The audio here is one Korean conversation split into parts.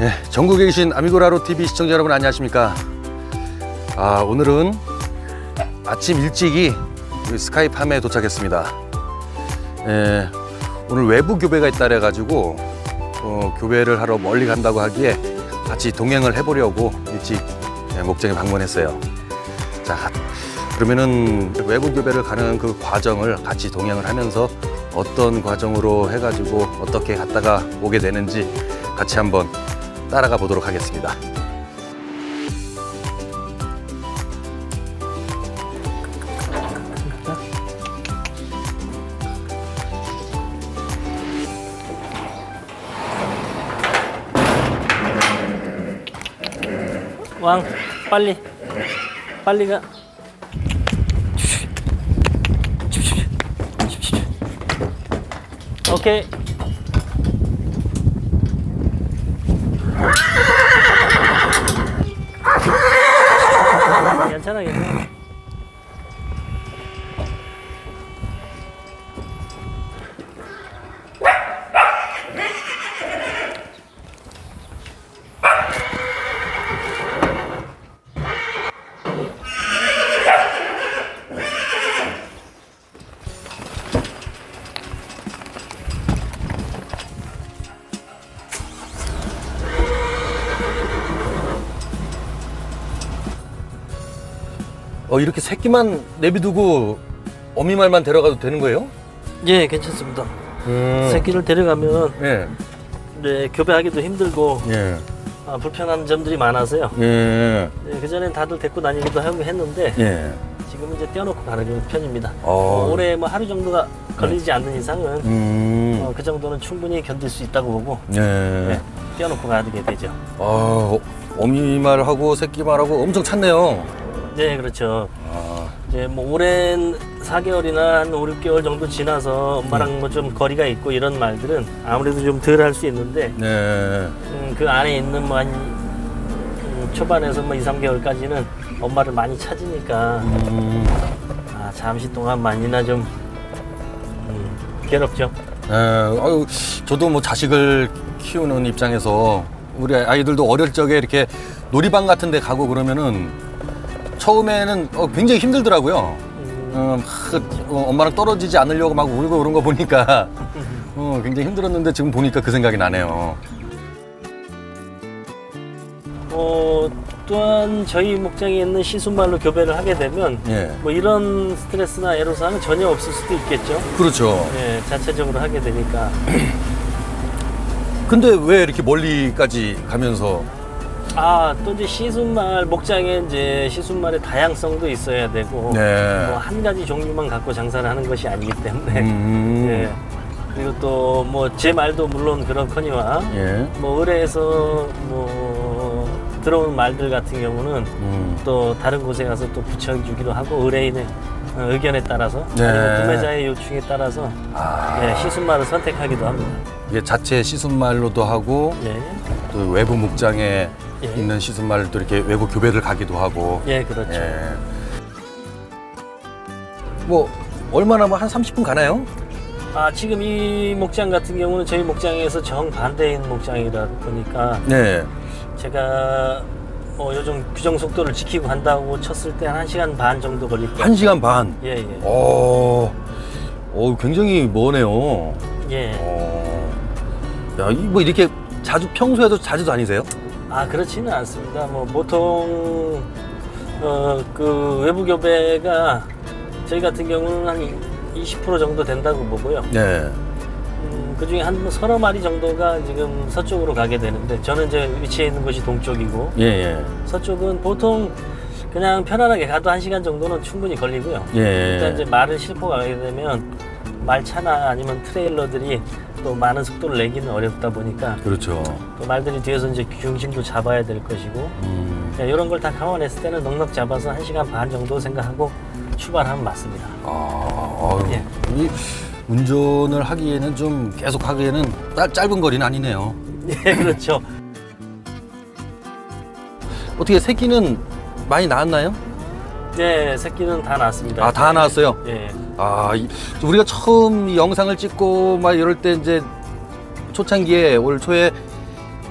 예, 전국에 계신 아미고라로 TV 시청자 여러분 안녕하십니까? 아 오늘은 아침 일찍이 스카이팜에 도착했습니다. 예, 오늘 외부 교배가 있다 그래가지고 어, 교배를 하러 멀리 간다고 하기에 같이 동행을 해보려고 일찍 예, 목장에 방문했어요. 자 그러면은 외부 교배를 가는 그 과정을 같이 동행을 하면서 어떤 과정으로 해가지고 어떻게 갔다가 오게 되는지 같이 한번 따라가 보도록 하겠습니다. 왕 빨리. 빨리 가. 오케이 괜찮아 괜찮 어, 이렇게 새끼만 내비두고 어미 말만 데려가도 되는 거예요? 예 괜찮습니다 음. 새끼를 데려가면 예, 네, 교배하기도 힘들고 예, 아, 불편한 점들이 많아서요 예, 네, 그전엔 다들 데리고 다니기도 하고 했는데 예. 지금은 이제 떼어놓고 가는 편입니다. 어. 어, 올해 뭐 하루 정도가 걸리지 않는 이상은 음, 어, 그 정도는 충분히 견딜 수 있다고 보고 예. 네, 떼어놓고 가게 되죠. 아, 어미 말하고 새끼 말하고 엄청 찼네요. 네, 그렇죠. 아, 이제 뭐 오랜 4개월이나 한 5, 6개월 정도 지나서 엄마랑 뭐 좀 거리가 있고 이런 말들은 아무래도 좀 덜 할 수 있는데 네. 음, 그 안에 있는 뭐한 음, 초반에서 뭐 2, 3개월까지는 엄마를 많이 찾으니까 음, 아, 잠시 동안만이나 좀 음, 괴롭죠. 예, 아유, 저도 뭐 자식을 키우는 입장에서 우리 아이들도 어릴 적에 이렇게 놀이방 같은 데 가고 그러면은 처음에는 어, 굉장히 힘들더라고요. 음, 어, 막, 어, 엄마랑 떨어지지 않으려고 막 울고 그런 거 보니까 어, 굉장히 힘들었는데 지금 보니까 그 생각이 나네요. 어, 또한 저희 목장에 있는 시순말로 교배를 하게 되면 예. 뭐 이런 스트레스나 애로사항은 전혀 없을 수도 있겠죠. 그렇죠. 예, 자체적으로 하게 되니까. 근데 왜 이렇게 멀리까지 가면서 아, 또 이제 시순말 목장에 이제 시순말의 다양성도 있어야 되고 네. 뭐 한 가지 종류만 갖고 장사를 하는 것이 아니기 때문에 음, 예. 그리고 또 뭐 제 말도 물론 그렇거니와 예. 뭐 의뢰에서 뭐 들어온 말들 같은 경우는 음. 또 다른 곳에 가서 또 붙여주기도 하고 의뢰인의 어, 의견에 따라서 네. 아니면 구매자의 요청에 따라서 아, 예, 시순말을 선택하기도 합니다. 이게 자체 시순말로도 하고 예, 또 외부 목장에 예. 있는 시순말을 또 이렇게 외부 교배를 가기도 하고 예, 그렇죠. 예. 뭐 얼마나 뭐 한 30분 가나요? 아 지금 이 목장 같은 경우는 저희 목장에서 정 반대인 목장이다 보니까 네. 제가 뭐 요즘 규정 속도를 지키고 간다고 쳤을 때 한 1시간 반 정도 걸릴 거예요. 한 시간 반. 예, 예. 어, 어 굉장히 머네요. 예. 어, 야, 이 뭐 이렇게 자주 평소에도 자주 다니세요? 아 그렇지는 않습니다. 뭐 보통 어, 그 외부 교배가 저희 같은 경우는 한 20% 정도 된다고 보고요. 네. 음, 그 중에 한 서너 마리 정도가 지금 서쪽으로 가게 되는데 저는 이제 위치해 있는 곳이 동쪽이고 예, 예. 서쪽은 보통 그냥 편안하게 가도 한 시간 정도는 충분히 걸리고요. 일단 이제 예. 말을 싣고 가게 되면 말차나 아니면 트레일러들이 또 많은 속도를 내기는 어렵다 보니까 그렇죠. 또 말들이 뒤에서 이제 중심도 잡아야 될 것이고 음, 이런 걸 다 감안했을 때는 넉넉 잡아서 한 시간 반 정도 생각하고 출발하면 맞습니다. 아, 아유, 예. 이 운전을 하기에는 좀 계속 하기에는 짧- 짧은 거리는 아니네요. 예, 그렇죠. 어떻게 새끼는 많이 낳았나요? 네, 새끼는 다 낳았습니다. 아, 다 낳았어요? 예. 아, 이- 우리가 처음 이 영상을 찍고 막 이럴 때 이제 초창기에 올 초에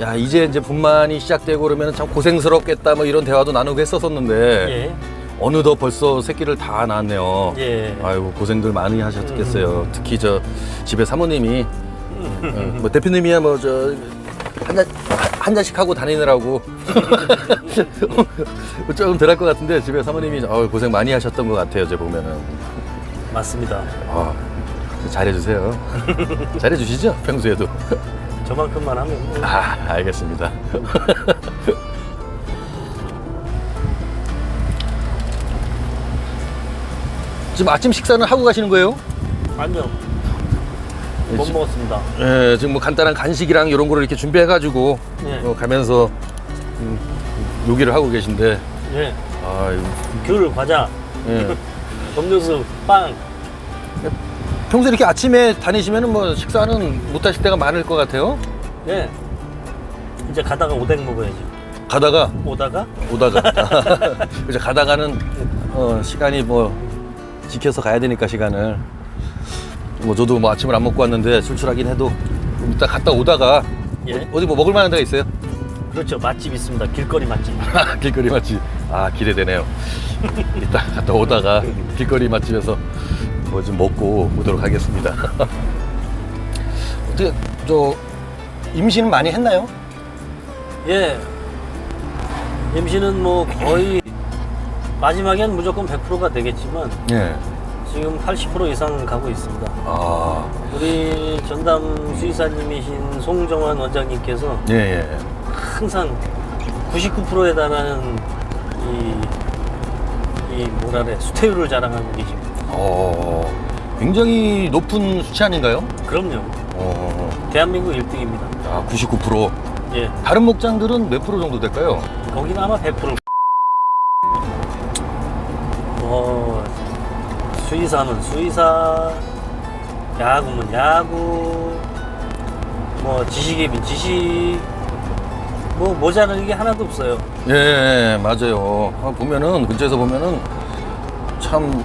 야 이제 이제 분만이 시작되고 그러면 참 고생스럽겠다 뭐 이런 대화도 나누고 했었었는데 예. 어느덧 벌써 새끼를 다 낳았네요. 예. 아이고 고생들 많이 하셨겠어요. 특히 저 집에 사모님이 어, 뭐 대표님이야 뭐 저 한 잔 한 잔씩 하고 다니느라고 조금 덜 할 것 같은데 집에 사모님이 어, 고생 많이 하셨던 것 같아요. 제 보면은 맞습니다. 아, 잘해주세요. 잘해주시죠 평소에도. 저만큼만 하면 뭐 아 알겠습니다. 지금 아침 식사는 하고 가시는 거예요? 아니요. 못 지- 먹었습니다. 예, 지금 뭐 간단한 간식이랑 이런 거를 이렇게 준비해가지고 예. 어, 가면서 음, 요기를 하고 계신데, 예. 아, 귤, 과자, 예. 음료수, 빵. 평소 에 이렇게 아침에 다니시면은 뭐 식사는 못 하실 때가 많을 것 같아요. 예. 이제 가다가 오뎅 먹어야지. 가다가 오다가 오다가 이제 가다가는 어, 시간이 뭐 지켜서 가야 되니까 시간을 뭐 저도 뭐 아침을 안 먹고 왔는데 출출하긴 해도 좀 이따 갔다 오다가 예. 어디 뭐 먹을 만한 데가 있어요? 그렇죠. 맛집 있습니다. 길거리 맛집. 길거리 맛집 아 기대되네요 이따 갔다 오다가 길거리 맛집에서 뭐 좀 먹고 오도록 하겠습니다 어떻게 저 임신은 많이 했나요? 예. 임신은 뭐 거의 마지막엔 무조건 100%가 되겠지만 예. 지금 80% 이상 가고 있습니다. 아, 우리 전담 수의사님이신 송정환 원장님께서 예, 예. 항상 99%에 달하는 이, 이 뭐라 그래 수태율을 자랑하고 계십니다. 어, 굉장히 높은 수치 아닌가요? 그럼요. 어, 대한민국 1등입니다. 아, 99%. 예. 다른 목장들은 몇 프로 정도 될까요? 거기는 아마 100%. 수의사는 수의사, 야구면 야구, 뭐 지식이면 지식, 뭐 모자라는 게 하나도 없어요. 예, 맞아요. 아, 보면은, 근처에서 보면은 참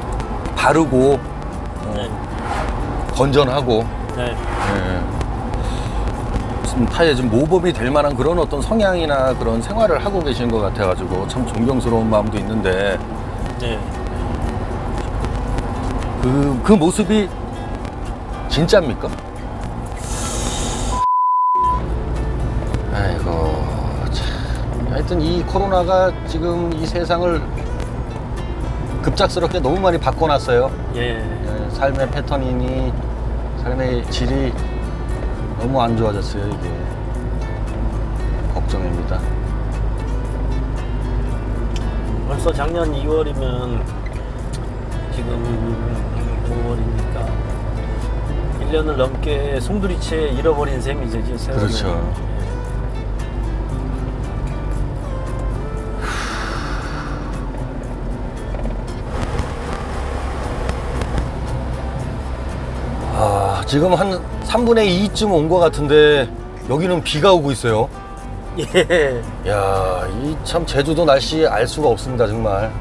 바르고, 어, 네. 건전하고, 네. 예. 좀 타에 좀 모범이 될 만한 그런 어떤 성향이나 그런 생활을 하고 계신 것 같아가지고 참 존경스러운 마음도 있는데 네. 그, 그 모습이 진짜입니까? 아이고, 참. 하여튼 이 코로나가 지금 이 세상을 급작스럽게 너무 많이 바꿔놨어요. 예. 예, 삶의 패턴이니 삶의 질이 너무 안 좋아졌어요, 이게. 걱정입니다. 벌써 작년 2월이면 지금 5월이니까 1년을 넘게 송두리째 잃어버린 셈이죠, 세월을. 그렇죠. 아, 지금 한 3분의 2쯤 온 것 같은데 여기는 비가 오고 있어요. 예. 야, 이 참 제주도 날씨 알 수가 없습니다, 정말.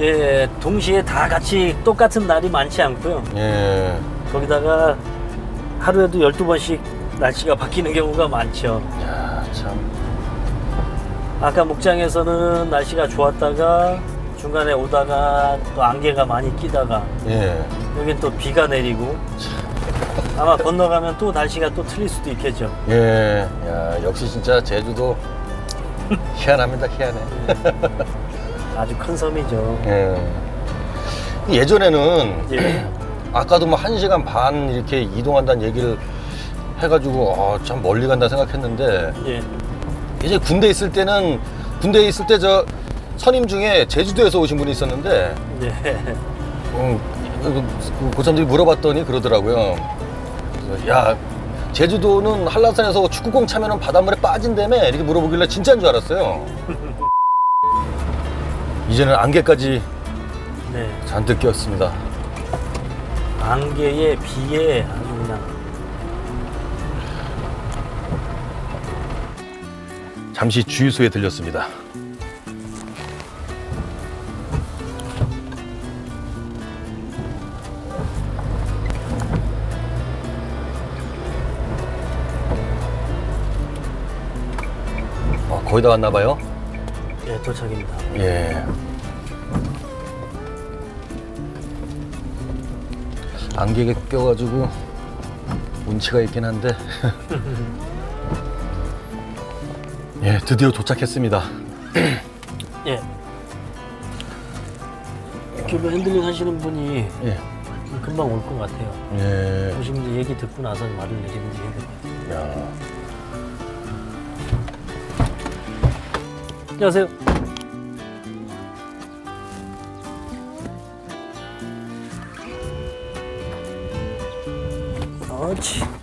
예, 동시에 다 같이 똑같은 날이 많지 않고요. 예. 거기다가 하루에도 12번씩 날씨가 바뀌는 경우가 많죠. 야, 참. 아까 목장에서는 날씨가 좋았다가 중간에 오다가 또 안개가 많이 끼다가 예. 여긴 또 비가 내리고 아마 건너가면 또 날씨가 또 틀릴 수도 있겠죠. 예. 야, 역시 진짜 제주도 희한합니다, 희한해. 아주 큰 섬이죠. 예. 예전에는 예. 아까도 뭐 한 시간 반 이렇게 이동한다는 얘기를 해가지고 아, 참 멀리 간다 생각했는데 예. 이제 군대 있을 때는 군대에 있을 때 저 선임 중에 제주도에서 오신 분이 있었는데 예. 음, 그, 그 고참들이 물어봤더니 그러더라고요. 그래서 야 제주도는 한라산에서 축구공 차면은 바닷물에 빠진다며 이렇게 물어보길래 진짜인 줄 알았어요. 이제는 안개까지 네. 잔뜩 꼈습니다. 안개에 비에 아주 그냥 잠시 주유소에 들렸습니다. 거의 다 왔나 봐요. 예, 도착입니다. 예. 안개가 껴가지고 운치가 있긴 한데. 예, 드디어 도착했습니다. 예. 교배 핸들링 하시는 분이 예. 금방 올 것 같아요. 예. 이제 얘기 듣고 나서 말을 내리는지 해야 될것 같아요. 야. 안녕하세요. 그렇지.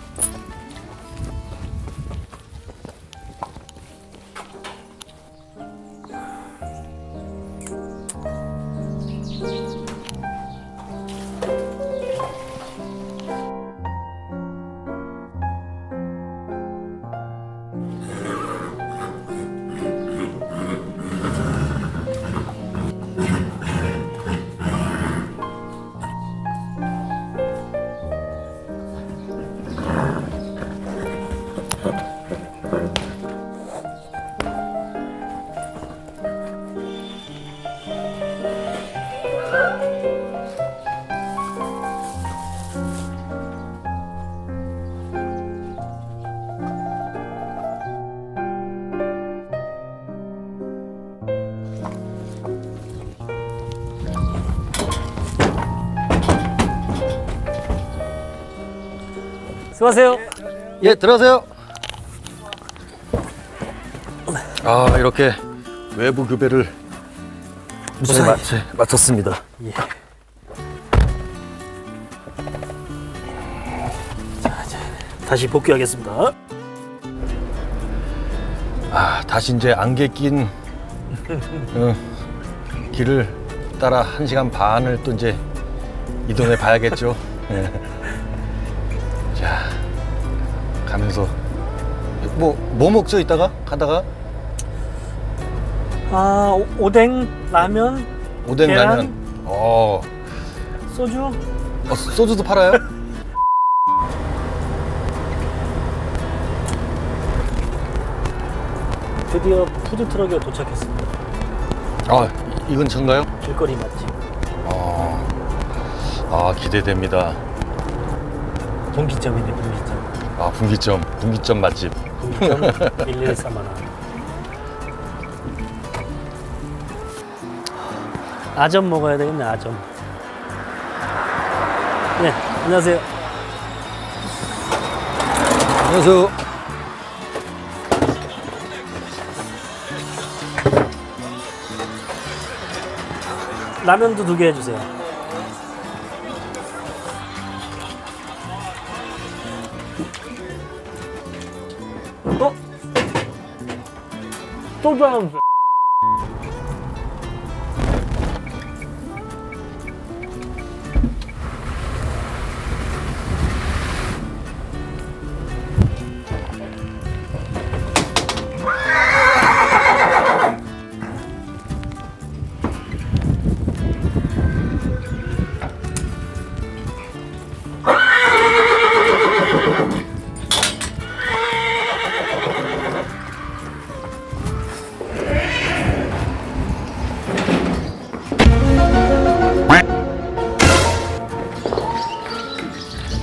수고하세요. 예, 들어가세요. 아, 이렇게 외부 교배를 무사히 무사히. 마치, 마쳤습니다. 예. 자, 이제 다시 복귀하겠습니다. 아, 다시 이제 안개 낀 어, 길을 따라 한 시간 반을 또 이제 이동해 봐야겠죠. 예. 가면서 뭐, 뭐 먹죠, 이따가? 가다가? 아, 오- 오뎅, 라면, 오뎅 계란? 라면. 어, 소주. 어, 소주도 팔아요? 드디어 푸드 트럭에 도착했습니다. 아, 이- 이 근처인가요? 길거리 맛집. 어, 아, 기대됩니다. 분기점이네, 분기점. 아, 분기점, 분기점 맛집. 분기점 114만 원. 아점 먹어야 되겠네, 아점. 네, 안녕하세요. 안녕하세요. 라면도 두 개 해주세요. 소주 하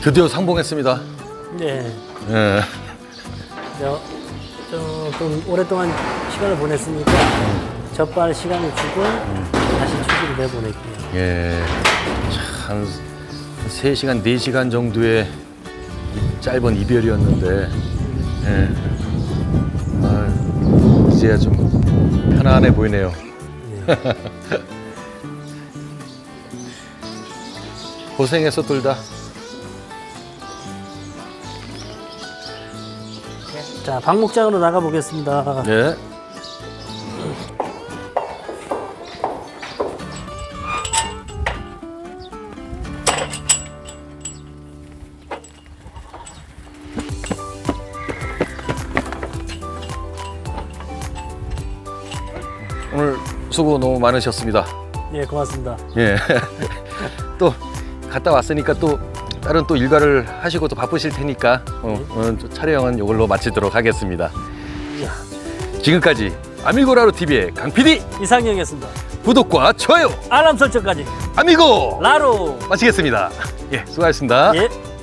드디어 상봉했습니다. 네. 예. 저, 조금 오랫동안 시간을 보냈으니까 적발 시간을 주고 다시 추기를 내보낼게요. 예. 참, 3시간, 4시간 정도의 이 짧은 이별이었는데, 예. 아, 이제야 좀 편안해 보이네요. 네. 고생했어, 둘 다. 자, 방목장으로 나가 보겠습니다. 예. 오늘 수고 너무 많으셨습니다. 예, 고맙습니다. 예. 또 갔다 왔으니까 또 다른 또 일과를 하시고 또 바쁘실 테니까 어, 오늘 또 촬영은 이걸로 마치도록 하겠습니다. 지금까지 아미고라로 TV의 강 PD 이상형이었습니다. 구독과 좋아요 알람 설정까지 아미고 라로 마치겠습니다. 예, 수고하셨습니다. 예.